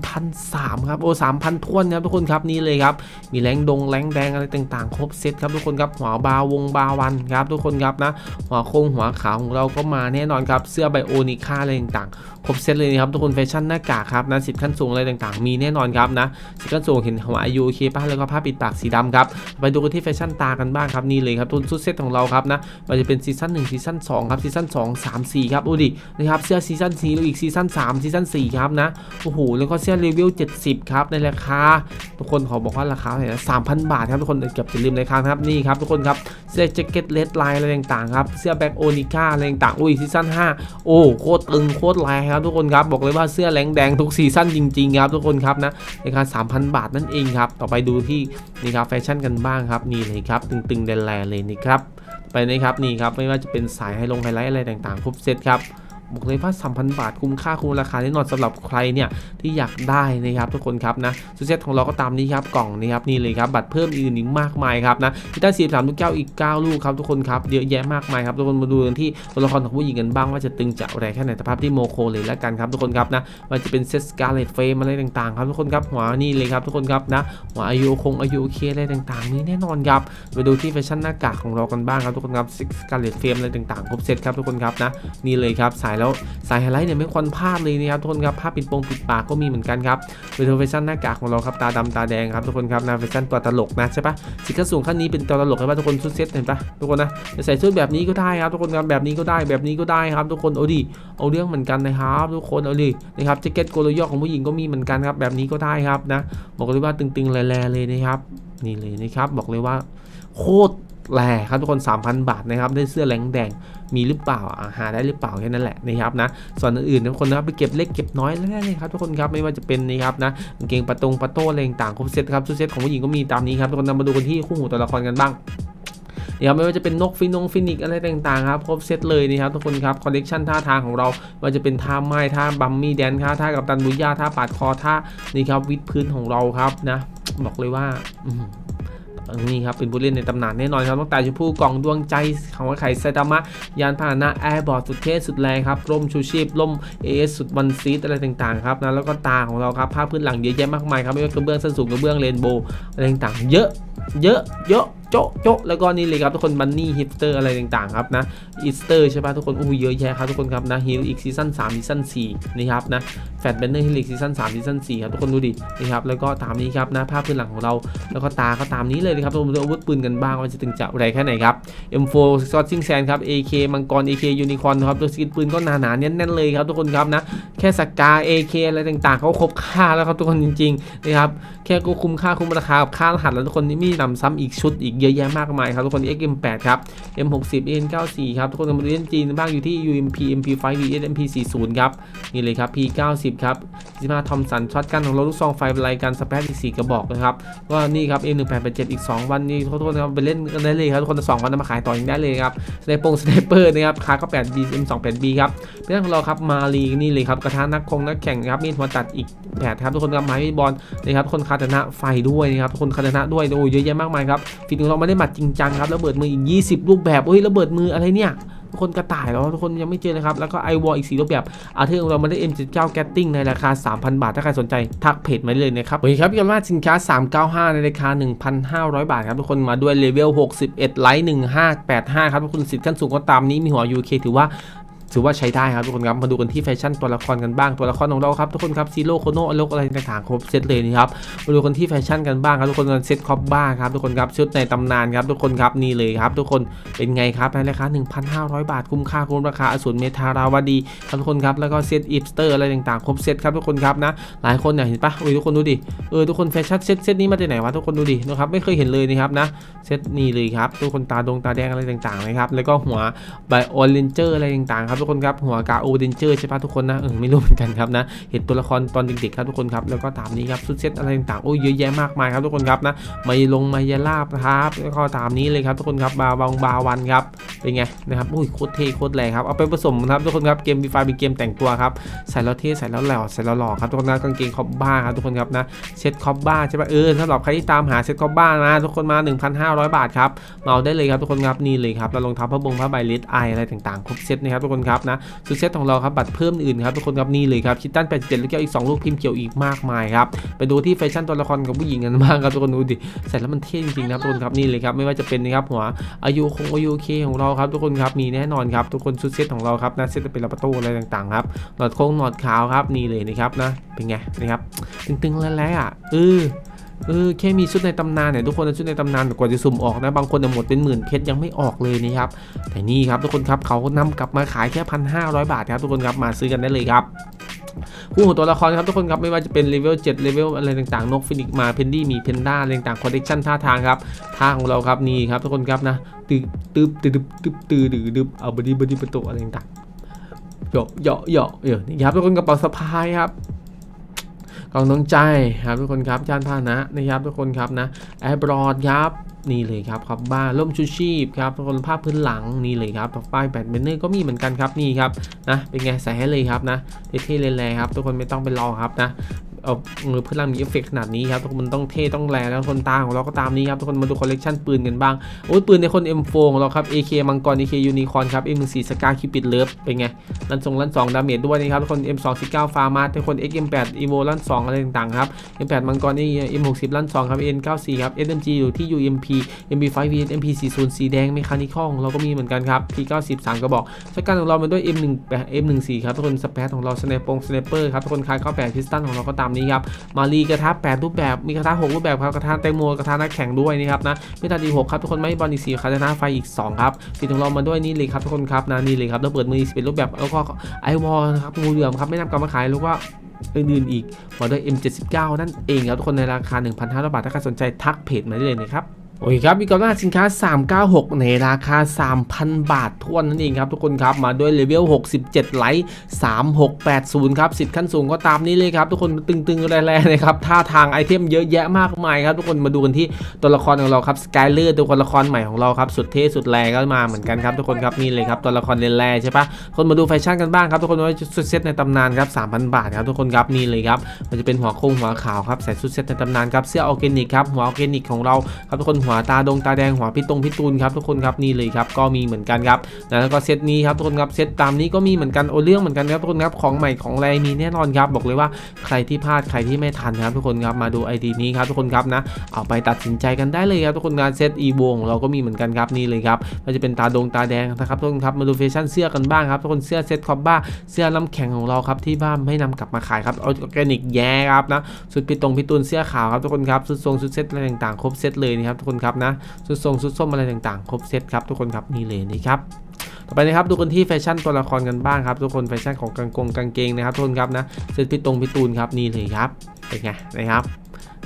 3,003ครับโอ้3,000ท้วนครับทุกคนครับนี่เลยครับมีแรงดงแรงแดงอะไรต่างๆ ครบเซตครับทุกคนครับหัวบาวงบาวันครับทุกคนครับนะหัวโค้งหัวขาวของเราก็มาแน่นอนครับเสื้อไบโอนิค่าอะไรต่างๆครบเซตเลยนะครับทุกคนแฟชั่นหน้ากากครับนะสิทธิ์ขั้นสูงอะไรต่างๆ มีแน่นอนครับนะสิทธิ์ขั้นสูงเห็นหัวอายุโอเคป่ะแล้วก็ผ้าปิดปากสีดำครับไปดูกันที่แฟชั่นตากันบ้างครับนี่เลยครับทุนชุดเซตของเราครับนะมันจะเป็นซีซั่น1ซีซั่น2ครับซีซั่น2 3 4ครับดูดินะครับเสื้อซีซั่น4แล้วอีกซีซั่น3ซีซั่น4ครับนะโอ้โหแล้วก็เสื้อเลเวล70ครับในราคาทุกคนขอบอกว่าราคาเท่าไหร่นะ3,000 บาทครับทุกคนเก็บอย่าลืมในครั้งครับนี่ครับทุกคนครับเสื้อแจ็คเก็ตเลดไลน์อะไรต่างๆครับเสื้อแบ็คโอนิก้าอะไรต่างๆอุ้ยซีซั่น5โอ้โคตรตึงโคตรแรงครับทุกคนครับบอกเลยว่าเสื้อแรงแดงทุกซีซั่นจริงๆครับทุกคนครับนะราคา3,000 บาทนั่นเองครับต่อไปดูที่นี่ครับแฟชั่นกันบ้างครับนี่เลยครับตึงๆแดนแลเลยนี่ครับไปนะครับนี่ครับไม่ว่าจะเป็นสายไฮลงไฮไลท์อะไรต่างๆครบเซตครับ บอกเลยว่า3,000 บาทคุ้มค่าคุ้มราคาแน่นอนสำหรับใครเนี่ยที่อยากได้นะครับทุกคนครับนะชุดเซ็ตของเราก็ตามนี้ครับกล่องนี้ครับนี่เลยครับบัตรเพิ่มอื่นอีกมากมายครับนะพิต้าสีสามลูกแก้วอีก 9 ลูกครับทุกคนครับเยอะแยะมากมายครับทุกคนมาดูกันที่ตัวละครของผู้หญิงกันบ้างว่าจะตึงจะแรงแค่ไหนสภาพที่โมโคเลยแล้วกันครับทุกคนครับนะมันจะเป็นเซสกาเลตเฟมอะไรต่างๆครับทุกคนครับหัวนี่เลยครับทุกคนครับนะหัวอายุคงอายุโอเคอะไรต่างๆนี่แน่นอนครับไปดูที่แฟชั่นหน้ากากของเรากันบ้างครับทุกคนครับสกาเลตเฟมอะไรต่างๆครบเซตครับทุกคนครับนะนี่เลยครับสายแล้วสายไฮไลท์เนี่ยไม่ควรพลาดเลยนะครับทุกคนครับผ้าปิดโปงปิดปากก็มีเหมือนกันครับไปดูแฟชั่นหน้ากากของเราครับตาดำตาแดงครับทุกคนครับนะแฟชั่นตัวตลกนะใช่ปะสิขั้นสูงขั้นนี้เป็นตัวตลกใช่ปะทุกคนชุดเซ็ตเห็นปะทุกคนนะจะใส่ชุดแบบนี้ก็ได้ครับทุกคนครับแบบนี้ก็ได้แบบนี้ก็ได้ครับ ทุกคนเอาดิเอาเรื่องเหมือนกันนะครับทุกคนเอาดินะครับแจ็คเก็ตโกโลยอกของผู้หญิงก็มีเหมือนกันครับแบบนี้ก็ได้ครับนะบอกเลยว่าตึงๆแร่ๆเลยนะครับนี่เลยนะครับบอกเลยว่าโคตรแร่ครับทุกคน 3,000 บาทนะครับ ได้เสื้อแรงแดง มีหรือเปล่าหาได้หรือเปล่าแค่นั้นแหละนะครับนะส่วนอื่นๆทุกคนนะครับไปเก็บเล็กเก็บน้อยแล้วเลยครับทุกคนครับไม่ว่าจะเป็นนี่ครับนะกางเกงปะตงปะโต้อะไรต่างครบเซตครับชุดเซตของผู้หญิงก็มีตามนี้ครับทุกคนนำมาดูกันที่คู่หูตัวละครกันบ้างเดี๋ยวไม่ว่าจะเป็นนกฟินงฟินิกอะไรต่างๆครับครบเซตเลยนะครับทุกคนครับคอลเลกชันท่าทางของเราว่าจะเป็นท่าไม้ท่าบัมมี่แดนท่าท่ากับตันบุญญาท่าปาดคอท่านี่ครับวิดพื้นของเราครับนะบอกเลยว่า นี่ครับเป็นผู้เล่นในตำนานแน่นอนครับตั้งแต่ชมพู่กล่องดวงใจของไข่ไซตามะ ยานพาหนะแอร์บอร์ดสุดเท่สุดแรงครับร่มชูชีพร่มเอสุดวันซีดอะไรต่างๆครับนะแล้วก็ตาของเราครับผ้าพื้นหลังเยอะแยะมากมายครับไม่ว่ากระเบื้องส้นสูงกระเบื้องเรนโบว์อะไรต่างๆเยอะ เยอะเยอะ โจ๊ะโจ๊ะแล้วก็นี่เลยครับทุกคนบันนี่ฮิปสเตอร์อะไรต่างๆครับนะอีสเตอร์ใช่ปะทุกคนอู้เยอะแยะครับทุกคนครับนะฮิลอีกซีซั่น3ซีซั่น4นี่ครับนะแฟตแบนเนอร์ฮิลอีกซีซั่น3ซีซั่น4ครับทุกคนดูดินี่ครับแล้วก็ตามนี้ครับนะภาพพื้นหลังของเราแล้วก็ตาก็ตามนี้เลยนะครับทุกคนดูอาวุธปืนกันบ้างว่าจะถึงจะอะไรแค่ไหนครับ M4 s c o t t i n g Sand ครับ AK มังกร AK Unicorn ครับตัวสกินปืนก็หนาๆแน่นๆเลยครับทุกคนครับนะแค่สกา AK อะไรต่างๆเขาครบค่าแล้วครับทุกคนจริงๆนะครับแค่ก็คุ้มค่าคุ้มราคากับค่ารหัสแล้วทุกคนนี่มีนำซ้ำอีกชุดอีกเยอะแยะมากมายครับทุกคน XM8 ครับ M60 N94 ครับ ทุกคนมาดูเล่นจีนบ้างอยู่ที่ UMP MP5 VS MP40 ครับ นี่เลยครับ P90 ครับ15ทอมสันช็อตกันของเราลูกซองไฟรายการสเปซอีก 4 กระบอกนะครับ ก็นี่ครับ M1887 อีก 2 วันนี้ทุกคนครับไปเล่นกันได้เลยครับทุกคนสองวันมาขายต่อยังได้เลยครับสไนปงสไนเปอร์นะครับคาก็ 8B M28B ครับเป็นเรื่องของเราครับมาลีนี่เลยครับกระทะนักคงนักแข่งครับมีหัวตัดอีกแผดครับทุกคนครับไม้บอลนะครับคนคาตนะไฟด้วยนะครับคนคาตนะด้วยโอ้ยเยอะแยะมากมายครับฟิตของเราไม่ได้หมัดจริงจังครับระเบิดมืออีก 20 รูปแบบเฮ้ยระเบิดมืออะไรเนี่ยทุกคนกระต่ายแล้วทุกคนยังไม่เจอเลยครับ แล้วก็ไอวอลอีก4รูปแบบอาเทอร์ของเรามาได้ M79 g a t t i n g ในราคา 3,000 บาท ถ้าใครสนใจทักเพจมาเลยนะครับโอเคครับพี่กันว่าสินค้า 395 ในราคา 1,500 บาทครับ ทุกคนมาด้วยเลเวล 61 ไลท์ 1585 ครับ ทุกคนสิทธิ์ขั้นสูงก็ตามนี้มีหัว UK ถือว่า ถือว่าใช้ได้ครับทุกคนครับมาดูกันที่แฟชั่นตัวละครกันบ้างตัวละครของเราครับทุกคนครับซีโร่โคโนอลกอะไรต่างๆครบเซตเลยนะครับมาดูกันที่แฟชั่นกันบ้างครับทุกคนเซตคอปบ้าครับทุกคนครับชุดในตำนานครับทุกคนครับนี่เลยครับ ทุกคนเป็นไงครับในราคา1,500 บาทคุ้มค่าคุ้มราคาอสูรเมทาราวดีครับทุกคนครับแล้วก็เซตอีฟสเตอร์อะไรต่างๆครบเซตครับทุกคนครับนะหลายคนเนี่ยเห็นปะโอ้ยทุกคนดูดิเออทุกคนแฟชั่นเซตเซตนี้มาจากไหนวะทุกคนดูดินะครับไม่เคยเห็นเลยนะครับนะเซตนี้เลยครับทุกคนตาดงตาแดงอะไรต่างๆนะครับแล้วก็หัวไบโอเลนเจอร์อะไรต่างๆครับทุกคนครับหัวกาโอเดนเจอร์ใช่ปะทุกคนนะเออไม่รู้เหมือนกันครับนะเห็นตัวละครตอนเด็กๆครับทุกคนครับแล้วก็ตามนี้ครับชุดเซตอะไรต่างๆโอ้ยเยอะแยะมากมายครับทุกคนครับนะมายลงมายาลาบครับแล้วก็ตามนี้เลยครับทุกคนครับบาวังบาวันครับเป็นไงนะครับอุ้ยโคตรเท่โคตรแรงครับเอาไปผสมครับทุกคนครับเกมบีไฟเป็นเกมแต่งตัวครับใส่แล้วเท่ใส่แล้วหล่อใส่แล้วหล่อครับทุกคนนะกางเกงคอบบ้าครับทุกคนครับนะเซตคอบบ้าใช่ปะเออสำหรับใครที่ตามหาเซตคอบบ้านะทุกคนมา 1,500 บาทครับเอาได้เลยครับทุกคนครับนี่เลยครับแล้วรองเท้าผ้าบงผ้าใบเลดไออะไรต่างๆครบเซตนะครับทุกคนครับนะสุดเซตของเราครับบัตรเพิ่มอื่นครับทุกคนครับนี่เลยครับคิตตัน87แล้วก็อีก 2 ลูกพิมพ์เขียวอีกมากมายครับไปดูที่แฟชั่นตัวละครกับผู้หญิงกันบ้างครับทุกคนดูดิใส่แล้วมันเท่จริงๆนะครับทุกคนครับนี่เลยครับไม่ว่าจะเป็นนะครับหัวอายุคงอายุเคของเราครับทุกคนครับมีแน่นอนครับทุกคนชุดเซตของเราครับนะเซตจะเป็นระประตูอะไรต่างๆครับหนอดโค้งหนอดขาวครับนี่เลยนะครับนะเป็นไงนะครับตึงๆแล้วๆอะเออ เออแค่มีชุดในตำนานเนี่ยทุกคนชุดในตำนานกว่าจะสุ่มออกนะบางคนเนี่ยหมดเป็นหมื่นเพชรยังไม่ออกเลยนี่ครับแต่นี่ครับทุกคนครับเขานำกลับมาขายแค่พันห้าร้อยบาทครับทุกคนครับมาซื้อกันได้เลยครับคู่ของตัวละครครับทุกคนครับไม่ว่าจะเป็นเลเวล7เลเวลอะไรต่างๆนกฟินิกมาเพนดี้มีเพนด้าอะไรต่างๆคอลเลกชันท่าทางครับท่าของเราครับนี่ครับทุกคนครับนะตึบตึบตึบตึบตึบตึบตึบเอาบดีบดีประตูอะไรต่างๆเหยาะเหยาะเหยาะเออนี่ครับทุกคนกระเป๋าสะพายครับ กล่องน้องใจครับทุกคนครับจานพาหนะนะครับทุกคนครับนะแอร์บรอดครับนี่เลยครับครับบ้านร่มชูชีพครับทุกคนภาพพื้นหลังนี่เลยครับป้ายแบตเบนเนอร์ก็มีเหมือนกันครับนี่ครับนะเป็นไงใส่ให้เลยครับนะเท่ๆเลยๆครับ ทุกคนไม่ต้องไปรอครับนะ เอาเงือพื้นหลังมีเอฟเฟกขนาดนี้ครับทุกคนมันต้องเท่ต้องแรงแล้วคนตาของเราก็ตามนี้ครับทุกคนมาดูคอลเลกชันปืนกันบ้างโอ้ยปืนในคน M4 ของเราครับ AK มังกร AK Unicorn ครับ M14 สกาคิปิดเลิฟเป็นไงลันสองลันสองดาเมจด้วยนะครับทุกคน M219 ฟาร์มาทุกคน XM8 Evo ลันสองอะไรต่างๆครับ M8 มังกรนี่ M60 ลันสองครับ N94 ครับ SMG อยู่ที่ UMP MP5 VS MP40 สีแดงเมคานิคอลของเราก็มีเหมือนกันครับ P90 3กระบอกสกันของเราเป็นด้วย M1 M14 ครับทุกคนสเปซของเราสไนปงสไนเปอร์ครับทุกคนคายเข้า8พิสตันของเราก็ตามนี้ครับมารีกระทะ8รูปแบบมีกระทะ6รูปแบบครับกระทะแตงโมกระทะนักแข่งด้วยนะครับนะเมตาดีหกครับทุกคนไม่บอลอีก4คาตนะไฟอีก2ครับสีของเรามาด้วยนี่เลยครับทุกคนครับนะนี่เลยครับแล้วเปิดมือ11รูปแบบแล้วก็ไอวอลครับงูเหลือมครับไม่นำกลับมาขายแล้วก็อื่นๆอีกมาด้วย M79 นั่นเองครับทุกคนในราคา 1,500 บาทถ้าใครสนใจทักเพจมาได้เลยนะครับ โอเคครับมีกำลังสินค้า 396 ในราคา 3,000 บาททวนนั่นเองครับทุกคนครับ มาด้วยเลเวล 67 ไลท์ 3680 ครับ สิทธิ์ขั้นสูงก็ตามนี้เลยครับ ทุกคนตึงๆ แรงๆเลยครับท่าทางไอเทมเยอะแยะมากมายครับ ทุกคนมาดูกันที่ตัวละครของเราครับสกายเลอร์ตัวละครใหม่ของเราครับ สุดเท่สุดแรงก็มาเหมือนกันครับทุกคนครับนี่เลยครับตัวละครเลนแรใช่ปะคนมาดูแฟชั่นกันบ้างครับทุกคนว่าชุดเซตในตำนานครับ 3,000 บาทครับทุกคนครับนี่เลยครับมันจะเป็นหัวโค้งหัวขาวครับใส่ชุดเซตในตำนานครับเสื้อออร์แกนิกครับหัวออร์แกนิกของเราครับทุกคนหัวหัวตาดงตาแดงหัวพี่ตรงพี่ตูนครับทุกคนครับนี่เลยครับก็มีเหมือนกันครับนะแล้วก็เซตนี้ครับทุกคนครับเซตตามนี้ก็มีเหมือนกันโอเรื่องเหมือนกันครับทุกคนครับของใหม่ของแรงมีแน่นอนครับบอกเลยว่าใครที่พลาดใครที่ไม่ทันครับทุกคนครับมาดู ID นี้ครับทุกคนครับนะเอาไปตัดสินใจกันได้เลยครับทุกคนงานเซตอีโวงเราก็มีเหมือนกันครับนี่เลยครับมันจะเป็นตาดงตาแดงนะครับทุกคนครับมาดูแฟชั่นเสื้อกันบ้างครับทุกคนเสื้อเซตคอบ้าเสื้อน้ำแข็งของเราครับที่บ้านไม่นำกลับมาขายครับออร์แกนิกแย่ครับนะสุดพี่ตรงพี่ตูนเสื้อขาวครับทุกคนครับสุดทรงสุดเซตอะไรต่างๆครบเซตเลยนะครับทุกคนครับนะสุดทรงสุดส้มอะไรต่างๆ ครบเซตครับทุกคนครับนี่เลยนะครับต่อไปนะครับดูกันที่แฟชั่นตัวละครกันบ้างครับทุกคนแฟชั่นของกางกงกางเกงนะครับทุกคนครับนะเซตพี่ตรงพี่ตูนครับนี่เลยครับเป็นไงนะครับ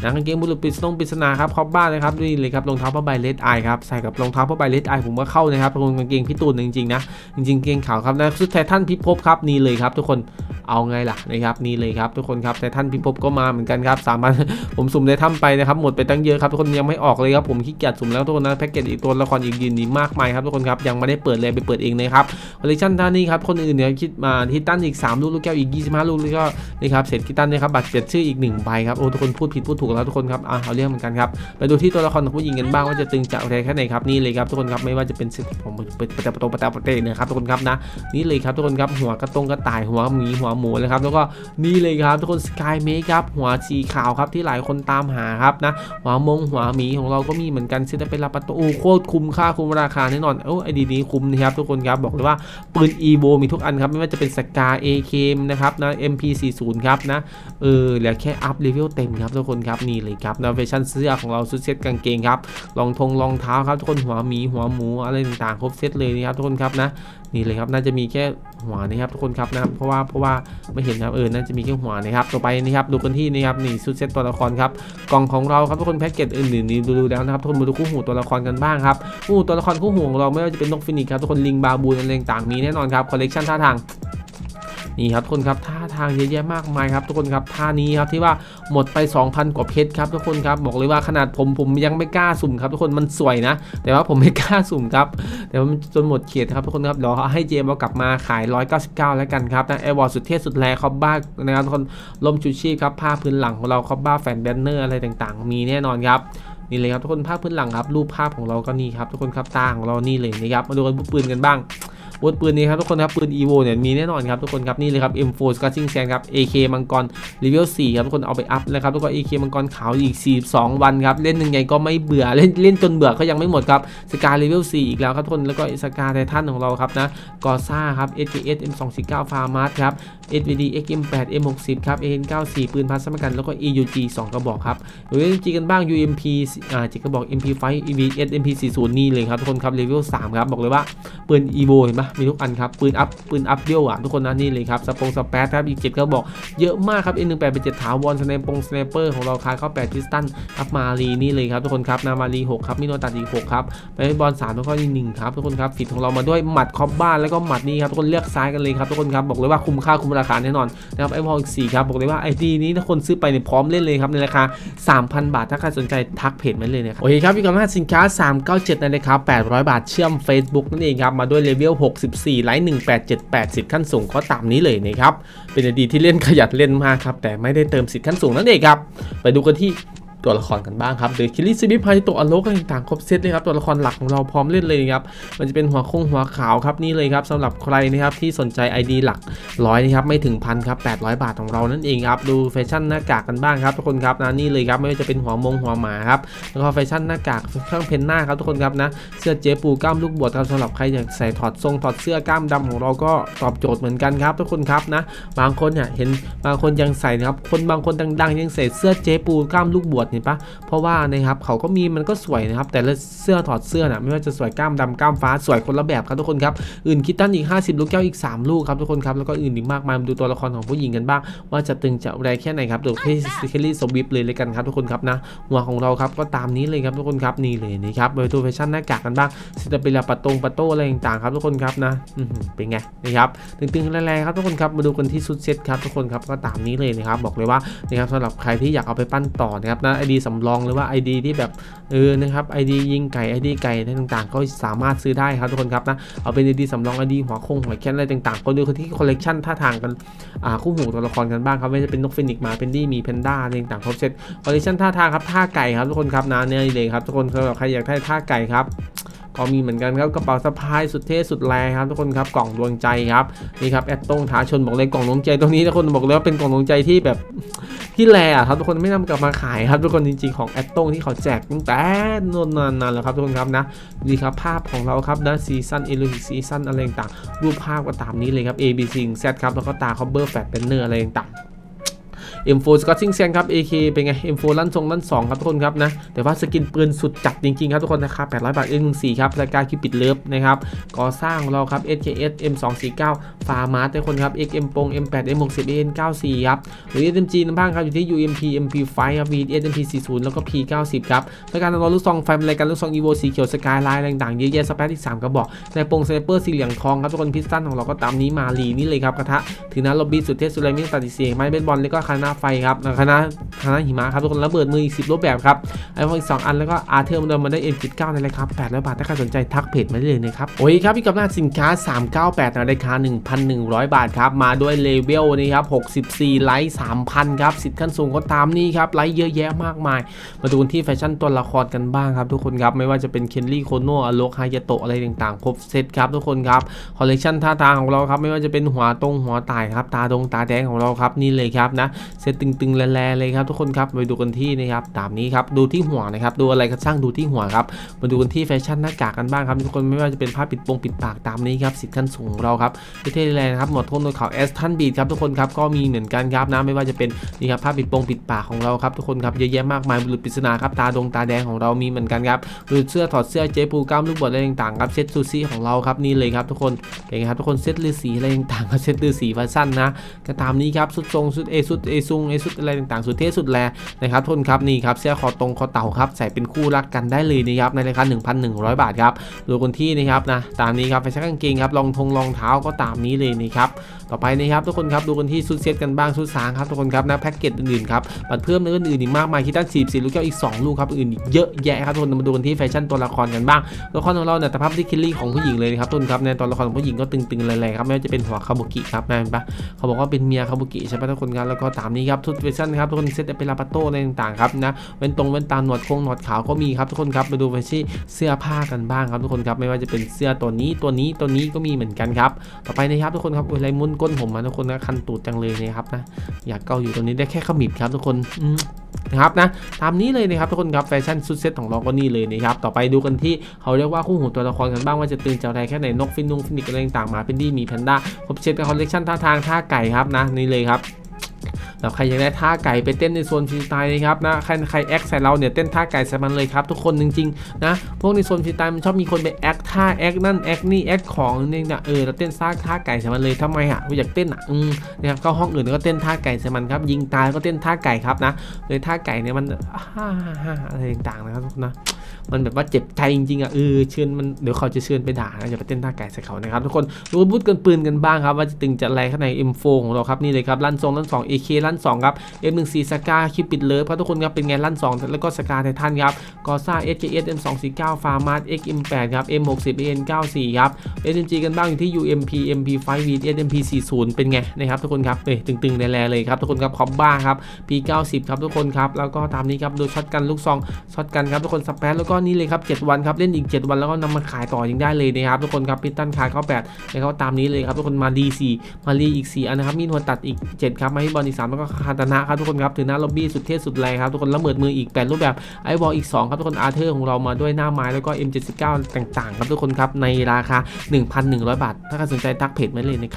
นะกางเกงบุรุษปริศนงปริศนาครับครอบบ้านนะครับนี่เลยครับรองเท้าผ้าใบเลดไอครับใส่กับรองเท้าผ้าใบเลดไอผมว่าเข้านะครับทุกคนกางเกงพี่ตูนจริงๆนะจริงๆเกงขาวครับนะชุดไททันพิภพครับนี่เลยครับทุกคนเอาไงล่ะนะครับนี่เลยครับทุกคนครับไททันพิภพก็มาเหมือนกันครับสามพันผมสุ่มได้ำไปนะครับหมดไปตั้งเยอะครับทุกคนยังไม่ออกเลยครับผมขี้เกียจสุ่มแล้วทุกคนนะแพ็กเกจอีกตัวละครอีกยืนดีมากมายครับทุกคนครับยังไม่ได้เปิดเลยไปเปิดเองนะครับคอลเลคชันท่านนี้ครับคนอื่นเนี่ยคิดมาที่ตั้นอีก 3 ลูกลูกแก้วอีก 25 ลูกแล้วก็นี่ครับเศษคิตันนะครับบัตรเจ็ดชื่ออีก1ใบครับโอ้ทุกคนพูดผิดพูดถูกแล้วทุกคนครับอะเอาเรื่องเหมือนกันครับไปดูที่ตัวละครของผู้หญิงกันบ้างว่าจะตึงจะอะไรแค่ไหนครับนี่เลยครับทุกคนครับไม่ว่าจะเป็นเซตผมเปิดประตูประตูประตูประตูนะครับทุกคนครับนะนี่เลยครับทุกคนครับหัวกระตงกระต่ายหัวหมีหัวหมูนะครับแล้วก็นี่เลยครับทุกคนสกายเมคครับหัวสีขาวครับที่หลายคนตามหาครับนะหัวมงหัวหมีของเราก็มีเหมือนกันซึ่งจะเป็นลาปาโตโอ้โคตรคุ้มค่าคุ้มราคาแน่นอนโอ้ไอดีนี้คุ้มนะครับทุกคนครับบอกเลยว่าปืน e ีโวมีทุกอันครับไม่ว่าจะเป็นสกา AK นะครับนะ MP40 ครับนะเออเหลือแค่อัพเลเวลเต็มครับทุกคนครับนี่เลยครับนะเวอร์ชันเสื้อของเราชุดเซ็ตกางเกงครับรองทงรองเท้าครับทุกคนหัวหมีหัวหมูอะไรต่างๆครบเซตเลยนะครับทุกคนครับนะนี่เลยครับน่าจะมีแค่หัวนะครับทุกคนครับนะเพราะว่าเพราะว่าไม่เห็นครับเออน่าจะมีแค่หัวนะครับต่อไปนะครับดูกันที่นี่ครับนี่ชุดเซ็ตตัวละครครับกล่องของเราครับทุกคนแพ็กเกจอื่นๆนี่ดูแล้วนะครับทุกคนมาดูคู่หูตัวละครกันบ้างครับคู่หูตัวละครคู่หูของเราไม่ว่าจะเป็นนกฟินิกส์ครับทุกคนลิงบาบูนอะไรต่างๆมีแน่นอนครับคอลเลกชันท่าทาง นี่ครับทุกคนครับท่าทางเยอะแยะมากมายครับทุกคนครับท่านี้ครับที่ว่าหมดไป 2,000 กว่าเพชรครับทุกคนครับบอกเลยว่าขนาดผมผมยังไม่กล้าสุ่มครับทุกคนมันสวยนะ แต่ว่าผมไม่กล้าสุ่มครับแต่ว่ามันจนหมดเขตครับทุกคนครับเดี๋ยวให้เจมเอากลับมาขาย 199 แล้วกันครับนะแอร์วอร์สุดเท่สุดแรงคอบบ้านะครับทุกคนลมชูชีพครับผ้าพื้นหลังของเราคอบบ้าแฟนแบนเนอร์อะไรต่างๆ มีแน่นอนครับนี่เลยครับทุกคนภาพพื้นหลังครับรูปภาพของเราก็นี่ครับทุกคนครับตาของเรานี่เลยนะครับมาดูกันปืนกันบ้าง วุธปืนนี้ครับทุกคนครับปืน EVO เนี่ยมีแน่นอนครับทุกคนครับนี่เลยครับ M4 Scorching Sand ครับ AK มังกรเลเวล4ครับทุกคนเอาไปอัพนะครับแล้วก็ AK มังกรขาวอีก 42 วันครับเล่นยังไงก็ไม่เบื่อเล่นเล่นจนเบื่อก็ยังไม่หมดครับสกาเลเวล4อีกแล้วครับทุกคนแล้วก็สกาไททันของเราครับนะกอซ่าครับ SKS M249 ฟาร์มาร์ครับ SVD XM8 M60 ครับ AN94 ปืนพัสมกันแล้วก็ EUG 2 กระบอกครับเดี๋ยวเล่นจีกันบ้าง UMP อ่าจีกระบอก MP5 EVS MP40 นี่เลยครับทุกคนครับเลเวล3ครับบอกเลยว่าปืน EVO เห็นปะมีทุกอันครับปืนอัพปืนอัพเดียวอะทุกคนนะนี่เลยครับสปงสเปซครับอีก7กระบอกเยอะมากครับ N18 เป็น7ถาวรสไนปงสไนเปอร์ของเราคายเข้า8พิสตันอัพมารีนี่เลยครับทุกคนครับนามารี6ครับมิโนตัดอีก6ครับไปบอล3แล้วก็อีกหนึ่งครับทุกคนครับฟิตของเรามาด้วยหมัดคอมบ้านแล้วก็หมัดนี้ครับทุกคนเลือกซ้ายกันเลยครับทุกคนครับบอกเลยว่าคุ้มค่าคุ้มราคาแน่นอนนะครับไอพออีก4ครับบอกเลยว่าไอดีนี้ถ้าคนซื้อไปเนี่ยพร้อมเล่นเลยครับในราคา 3,000 บาทถ้าใครสนใจทักเพจมาเลยนะครับโอเคครับพี่กำลังสินค้า 397ในราคา800 บาทเชื่อม Facebook นั่นเองครับมาด้วยเลเวล64 ไลท์ 18780ขั้นสูงก็ตามนี้เลยนะครับ เป็นอดีตที่เล่นขยันเล่นมากครับ แต่ไม่ได้เติมสิทธิ์ขั้นสูงนั่นเองครับ ไปดูกันที่ ตัวละครกันบ้างครับโดยคิริซิบิพายตัวอโลกต่างๆครบเซตเลยครับตัวละครหลักของเราพร้อมเล่นเลยครับมันจะเป็นหัวคงหัวขาวครับนี่เลยครับสำหรับใครนะครับที่สนใจ ID หลักร้อยนะครับไม่ถึงพันครับ800 บาทของเรานั่นเองครับดูแฟชั่นหน้ากากกันบ้างครับทุกคนครับนะนี่เลยครับไม่ว่าจะเป็นหัวมงหัวหมาครับแล้วก็แฟชั่นหน้ากากเครื่องเพนหน้าครับทุกคนครับนะเสื้อเจ๊ปูกล้ามลูกบวชครับสำหรับใครอยากใส่ถอดทรงถอดเสื้อกล้ามดำของเราก็ตอบโจทย์เหมือนกันครับทุกคนครับนะบางคนเนี่ยเห็นบางคนยังใส่นะครับคนบางคนดังๆ ยังใส่เสื้อเจ๊ปูกล้ามลูกบวชเห็นปะเพราะว่านะครับเขาก็มีมันก็สวยนะครับ แต่ละเสื้อถอดเสื้อน่ะไม่ว่าจะสวยกล้ามดำกล้ามฟ้าสวยคนละแบบครับทุกคนครับอื่นคิดตั้นอีก 50 ลูกแก้วอีก 3 ลูกครับทุกคนครับแล้วก็อื่นอีกมากมายมาดูตัวละครของผู้หญิงกันบ้าง ว่าจะตึงจะแรงแค่ไหนครับดูที่เคลลี่สวิฟเลยเลยกันครับทุกคนครับนะหัวของเราครับก็ตามนี้เลยครับทุกคนครับนี่เลยนี่ครับไปดูแฟชั่นหน้ากากกันบ้างสิจะเป็นลาปะตงปะโต้อะไรต่างๆครับทุกคนครับนะอืเป็นไงนะครับตึงๆแรงๆครับทุกคนครับมาดูกันที่ชุดเซตครับทุกคนครับก็ตามนี้เลยนะครับบอกเลยว่านะครับสำหรับใครที่อยากเอาไปปั้นต่อนะครับนะไอ ID สำรองหรือว่า ID ที่แบบเออนะครับ ID ยิงไก่ ID ไก่อะไรต่างๆ ก็สามารถซื้อได้ครับทุกคนครับนะเอาเป็น ID สำรอง ID หัวคงหัวแคนอะไรต่างๆ ก็ดูที่คอลเลกชันท่าทางกันอ่าคู่หูตัวละครกันบ้างครับไม่ว่าจะเป็นนกฟินิกมาเป็นดี้มีแพนด้าอะไรต่างๆครบเซตคอลเลกชันท่าทางครับท่าไก่ครับทุกคนครับนะเนี่ยเลยครับทุกคนสำหรับใครอยากได้ท่าไก่ครับ ก็มีเหมือนกันครับกระเป๋าสะพายสุดเท่สุดแรงครับทุกคนครับกล่องดวงใจครับนี่ครับแอดตงท้าชนบอกเลยกล่องดวงใจตรงนี้ทุกคนบอกเลยว่าเป็นกล่องดวงใจที่แบบที่แรอะครับทุกคนไม่นำกลับมาขายครับทุกคนจริงๆของแอดตงที่เขาแจกตั้งแต่นานนานๆแล้วครับทุกคนครับนะนี่ครับภาพของเราครับนะซีซันเอลูซีซันอะไรต่างรูปภาพก็ตามนี้เลยครับ A B C Z ครับแล้วก็ตาคอเบอร์แฟตเบนเนอร์อะไรต่าง M4 Scotching Sand ครับ AK เป็นไง M4 ลั่นทรงลั่น2ครับทุกคนครับนะแต่ว่าสกินปืนสุดจัดจริงๆครับทุกคนนะครับ800 บาท M14 ครับรายการคิวปิดเลิฟนะครับก่อสร้างเราครับ SKS M249 ฟาร์มาร์ทุกคนครับ XM ปง M8 M60 AN94 ครับหรือ SMG น้ำบ้างครับอยู่ที่ UMP MP5 ครับ V SMP40 แล้วก็ P90 ครับรายการเราลูกซองไฟเป็นรายการลูกซอง EVO สีเขียวสกายไลน์อะไรต่างๆเยอะแยะสเปซอีก3กระบอกในปงสไนเปอร์สีเหลืองทองครับทุกคนพิสตันของเราก็ตามนี้มาลีนี่เลยครับกระทะถือนั้นล็อบบี้สุดเทพสุดแรมิสตัดดิเสียงไม้เบสบอลแล้วก็คณะไฟครับคณะคณะหิมะครับทุกคนระเบิดมืออีก10รูปแบบครับไอโฟนอีก 2 อันแล้วก็อาร์เทอร์มันเดิมมาได้ M79 ในราคา800 บาท ถ้าใครสนใจทักเพจมาได้เลยนะครับ โอ้ยครับพี่กับหน้าสินค้า 398ในราคา 1,100 บาทครับ มาด้วยเลเวลนี่ครับ64 ไลท์ 3,000 ครับ สิทธิ์ขั้นสูงก็ตามนี่ครับ ไลท์เยอะแยะมากมาย มาดูกันที่แฟชั่นตัวละครกันบ้างครับทุกคนครับ ไม่ว่าจะเป็นเคนลี่โคโนะอโลกไฮยาโตะอะไรต่างๆ ครบเซตครับทุกคนครับ คอลเลกชันท่าทางของเราครับ ไม่ว่าจะเป็นหัวตรงหัวตายครับ ตาดงตาแดงของเราครับนี่เลยครับนะเซตตึงๆแลๆเลยครับทุกคนครับไปดูกันที่นะครับตามนี้ครับดูที่หัวนะครับดูอะไรก็ช่างดูที่หัวครับมาดูกันที่แฟชั่นหน้ากากกันบ้างครับทุกคนไม่ว่าจะเป็นผ้าปิดปงปิดปากตามนี้ครับสิทธิ์ขั้นสูงเราครับเท่ๆเลยนะครับหมดโทนโดยเขาแอสทันบีดครับทุกคนครับก็มีเหมือนกันครับนะไม่ว่าจะเป็นนี่ครับผ้าปิดปงปิดปากของเราครับทุกคนครับเยอะแยะมากมายบุรุษปริศนาครับตาดงตาแดงของเรามีเหมือนกันครับดูเสื้อถอดเสื้อเจ๊ปูกล้ามลูกบอลอะไรต่างๆครับเซตซูซี่ของเราครับนี่เลยครับทุกคนเก่งครับทุกคนเซตลือสีอะไรต่างๆครับเซตลือสีแฟชั่นนะก็ตามนี้ครับสุดทรงสุดเอสุดเอซุงไอสุดอะไรต่างๆ สุดเท่สุดแลนะครับทุนครับนี่ครับเสื้อคอตรงคอเต่าครับใส่เป็นคู่รักกันได้เลยนะครับในราคา 1,100 บาทครับดูคนที่นะครับนะตามนี้ครับแฟชั่นกางเกงครับรองทงรองเท้าก็ตามนี้เลยนะครับต่อไปนะครับทุกคนครับดูกันที่ชุดเซตกันบ้างชุดสางครับทุกคนครับนะแพ็กเกจอื่นๆครับบัตรเพิ่มเนื้ออื่นๆอีกมากมายคิดตั้ง44ลูกแก้วอีก 2 ลูกครับอื่นอีกเยอะแยะครับทุกคนมาดูกันที่แฟชั่นตัวละครกันบ้างตัวละครของเราเนี่ยแต่ภาพที่คิลลี่ของผู้หญิงเลยนะครับทุกคนครับในตัวละครของผู้หญิงก็ตึงๆแรงๆครับไม่ว่าจะเป็นหัวคาบุกิครับนะเห็นปะเขาบอกว่าเป็นเมียคาบุกิใช่ปะทุกคนครับแล้วก็ตามนี้ครับทุกแฟชั่นครับทุกคนเซตเป็นลาปาโต้อะไรต่างๆครับนะเว้นตรงเว้นตาหนวดโคงหนวดขาวก็มีครับทุกคนครับมาดูแฟชั่เสื้อผ้ากันบ้างครับทุกคนครับไม่ว่าจะเป็นเสื้อตัวนี้ตัวนี้ตัวนี้ก็มีเหมือนกันครับต่อไปนะครับทุกคนครับอะไรมุนก้นผมมาทุกคนนะคันตูดจังเลยนะครับนะอยากเกาอยู่ตรงนี้ได้แค่ขมิบครับทุกคนนะครับนะตามนี้เลยนะครับทุกคนครับแฟชั่นสุดเซ็ตของเราก็นี่เลยนะครับต่อไปดูกันที่เขาเรียกว่าคู่หูตัวละครกันบ้างว่าจะตื่นจะอะไรแค่ไหนนกฟินนุงฟินิกอะไรต่างๆหมาเป็นดี้มีแพนด้าครบเซ็ตกับคอลเลคชันท่าทางท่าไก่ครับนะนี่เลยครับ แล้วใครอยากได้ท่าไก่ไปเต้นในโซนฟรีสไตล์นะครับนะใครใครแอคใส่เราเนี่ยเต้นท่าไก่ใส่มันเลยครับทุกคนจริงๆนะพวกในโซนฟรีสไตล์มันชอบมีคนไปแอคท่าแอคนั่นแอคนี่แอคของนี่นะเออเราเต้นซ่าท่าไก่ใส่มันเลยทำไมอะกูอยากเต้นอะอืมนะครับเข้าห้องอื่นก็เต้นท่าไก่ใส่มันครับ ยิงตายก็เต้นท่าไก่ครับนะเลยท่าไก่เนี่ยมันอะไรต่างๆนะครับทุกคนนะ มันแบบว่าเจ็บใจจริงๆอะเออเชิญมันเดี๋ยวเขาจะเชิญไปด่านะอย่าไปเต้นท่าไก่ใส่เขานะครับทุกคนดูบูทกันปืนกันบ้างครับว่าจะตึงจะแรงข้างใน M4 ของเราครับนี่เลยครับลั่นทรงลั่น2 AK ลั่น2ครับ M14 สกาคิวปิดเลิฟครับทุกคนครับเป็นไงลั่น2แล้วก็สกาไททันครับกอซ่า SKS M249 ฟาร์มาร์ XM8 ครับ M60 AN94 ครับ SMG กันบ้างอยู่ที่ UMP MP5 V SMP40 เป็นไงนะครับทุกคนครับเอ้ยตึงๆแน่ๆเลยครับทุกคนครับคอมบ้าครับ P90 ครับทุกคนครับแล้วก็ตามนี้ครับดูช็อตกันลูกซองช็อตกันครับทุกคนสเปซแล้วก็นี่เลยครับ 7 วันครับเล่นอีก 7 วันแล้วก็นำมาขายต่อยังได้เลยนะครับทุกคนครับพิทตันคาร์เข้า8นะครับตามนี้เลยครับทุกคนมาดี4มารีอีก4อันนะครับมีนหัวตัดอีก 7 ครับมาให้บอลอีก3แล้วก็คาตานะครับทุกคนครับถือหน้าล็อบบี้สุดเท่สุดแรงครับทุกคนละเมิดมืออีก 8 รูปแบบไอวอลอีก 2 ครับทุกคนอาร์เธอร์ของเรามาด้วยหน้าไม้แล้วก็ M79 ต่างๆ ครับทุกคนครับในราคา 1,100 บาท ถ้าใครสนใจทักเพจมาเลยนะครับ